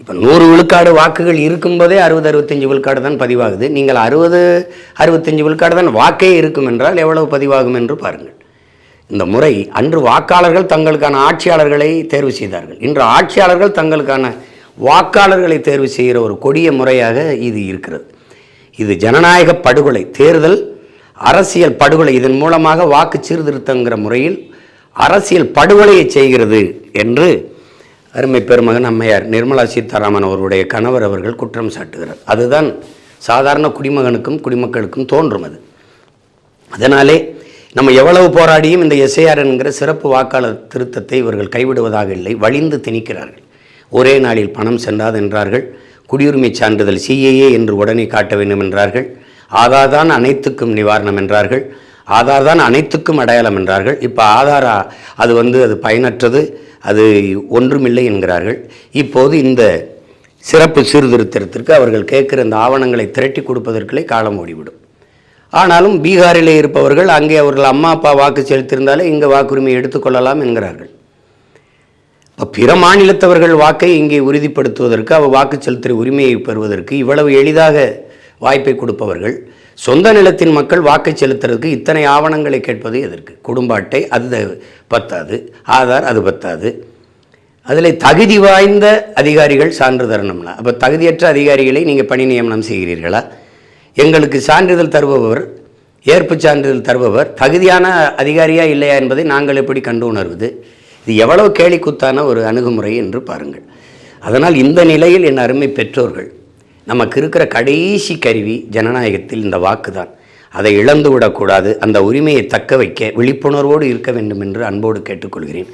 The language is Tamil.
இப்போ நூறு விழுக்காடு வாக்குகள் இருக்கும்போதே அறுபது அறுபத்தஞ்சு விழுக்காடு தான் பதிவாகுது. நீங்கள் அறுபது அறுபத்தஞ்சு விழுக்காடு தான் வாக்கே இருக்கும் என்றால் எவ்வளவு பதிவாகும் என்று பாருங்கள். இந்த முறை அன்று வாக்காளர்கள் தங்களுக்கான ஆட்சியாளர்களை தேர்வு செய்தார்கள். இன்று ஆட்சியாளர்கள் தங்களுக்கான வாக்காளர்களை தேர்வு செய்கிற ஒரு கொடிய முறையாக இது இருக்கிறது. இது ஜனநாயக படுகொலை தேர்தல் அரசியல் படுகொலை. இதன் மூலமாக வாக்கு சீர்திருத்தங்கிற முறையில் அரசியல் படுகொலையை செய்கிறது என்று அருமை பெருமகன் அம்மையார் நிர்மலா சீதாராமன் அவருடைய கணவர் அவர்கள் குற்றம் சாட்டுகிறார். அதுதான் சாதாரண குடிமகனுக்கும் குடிமக்களுக்கும் தோன்றும் அது. அதனாலே நம்ம எவ்வளவு போராடியும் இந்த எஸ்ஐஆர் என்கிற சிறப்பு வாக்காளர் திருத்தத்தை இவர்கள் கைவிடுவதாக இல்லை வழிந்து திணிக்கிறார்கள். ஒரே நாளில் பணம் சென்றாது என்றார்கள். குடியுரிமை சான்றிதழ் சிஏஏ என்று உடனே காட்ட வேண்டும் என்றார்கள். ஆதார் அனைத்துக்கும் நிவாரணம் என்றார்கள். ஆதார் தான் அனைத்துக்கும் அடையாளம் என்றார்கள். இப்போ ஆதாரா அது வந்து அது பயனற்றது அது ஒன்றுமில்லை என்கிறார்கள். இப்போது இந்த சிறப்பு சீர்திருத்தத்திற்கு அவர்கள் கேட்கிற இந்த ஆவணங்களை திரட்டி கொடுப்பதற்குள்ளே காலம் ஓடிவிடும். ஆனாலும் பீகாரிலே இருப்பவர்கள் அங்கே அவர்கள் அம்மா அப்பா வாக்கு செலுத்தியிருந்தாலே இங்கே வாக்குரிமை எடுத்துக்கொள்ளலாம் என்கிறார்கள். இப்போ பிற மாநிலத்தவர்கள் வாக்கை இங்கே உறுதிப்படுத்துவதற்கு அவள் வாக்கு செலுத்துகிற உரிமையை பெறுவதற்கு இவ்வளவு எளிதாக வாய்ப்பை கொடுப்பவர்கள். சொந்த நிலத்தின் மக்கள் வாக்கை செலுத்துறதுக்கு இத்தனை ஆவணங்களை கேட்பது எதற்கு? குடும்ப அட்டை அது பத்தாது. ஆதார் அது பத்தாது. அதில் தகுதி வாய்ந்த அதிகாரிகள் சான்று தரணும்னா அப்போ தகுதியற்ற அதிகாரிகளை நீங்கள் பணி நியமனம் செய்கிறீர்களா? எங்களுக்கு சான்றிதழ் தருபவர் ஏற்பு சான்றிதழ் தருபவர் தகுதியான அதிகாரியா இல்லையா என்பதை நாங்கள் எப்படி கண்டு உணர்வது? இது எவ்வளவு கேலிக்குத்தான ஒரு அணுகுமுறை என்று பாருங்கள். அதனால் இந்த நிலையில் என் அருமை பெற்றோர்கள் நமக்கு இருக்கிற கடைசி கருவி ஜனநாயகத்தில் இந்த வாக்கு தான் அதை இழந்து விடக்கூடாது அந்த உரிமையை தக்க வைக்க விழிப்புணர்வோடு இருக்க வேண்டும் என்று அன்போடு கேட்டுக்கொள்கிறேன்.